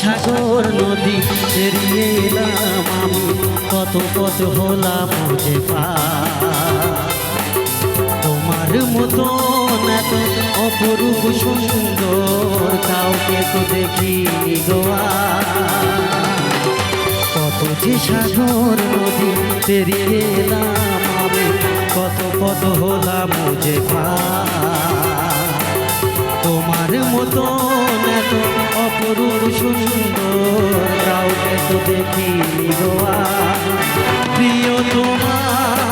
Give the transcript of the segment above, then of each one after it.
সাগর নদী পেরিয়ে এলাম আমি। কত কত হলাম যে তোমার মতো অপরূপ সুন্দর কাউকে তো দেখি গোয়া কত যে সাগর নদী পেরিয়ে এলাম আমি। কত কত হলাম যে তোমার মতো এত অপরূপ সুন্দর কাউকে তো দেখি প্রিয় তোমার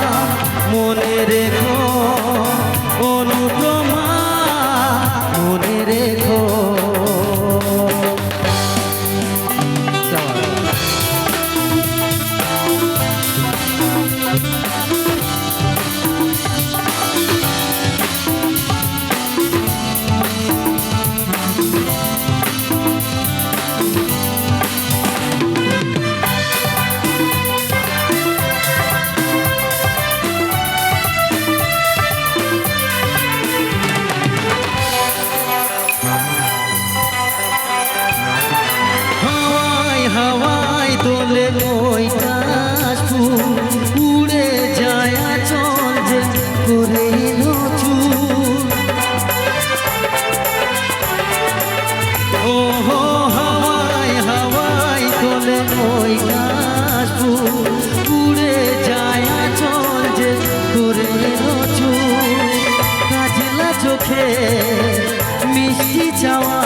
মিষ্টি চাওয়া।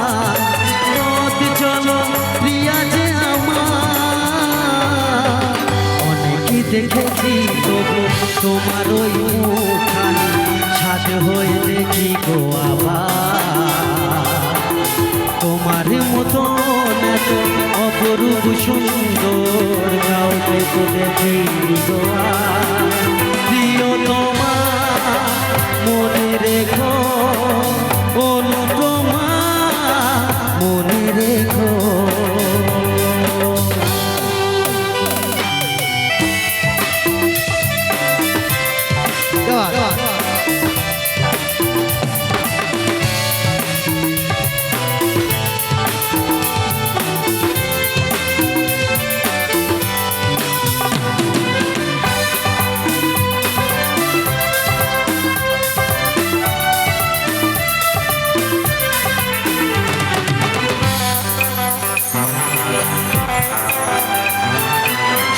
পথ চলো, প্রিয়া যে আমার। অনেকে দেখেছি তবু তোমার ওই সাজ হয়ে দেখি গো আবার। তোমার মতো এত অপরূপ সুন্দর কাউকে তো দেখিনি গো।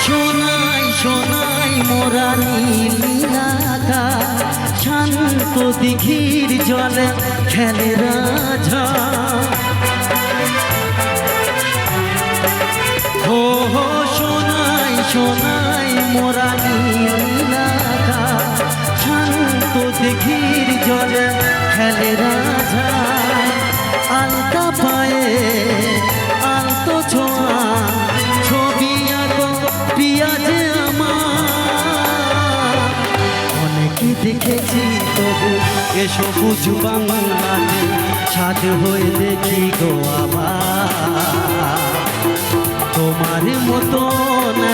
সোনাই সোনাই মোরা নীলিরাকা শান্ত দিঘির জলে খেলে রাজা। হো হো, সোনাই সোনাই মোরা নীলিরাকা শান্ত দিঘির জলে খেলে রাজা। আলতা পায়ে সবুজ বাংলাতে সাজ হয়ে দেখি গো আবার তোমার মতো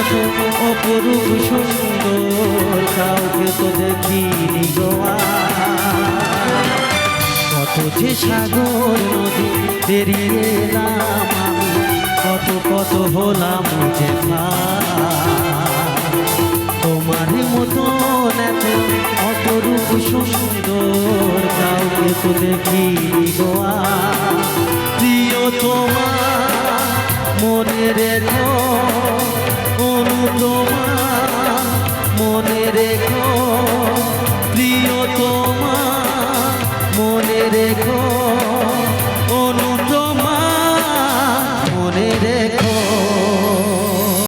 এত অপরূপ সুন্দর, কাউকে তো দেখিনি গো আর। কত যে সাগর নদী পেরিয়ে এলাম আমি, কত কত হলাম যে। তোমার মতো তো গোয়া। প্রিয় তোমার মনের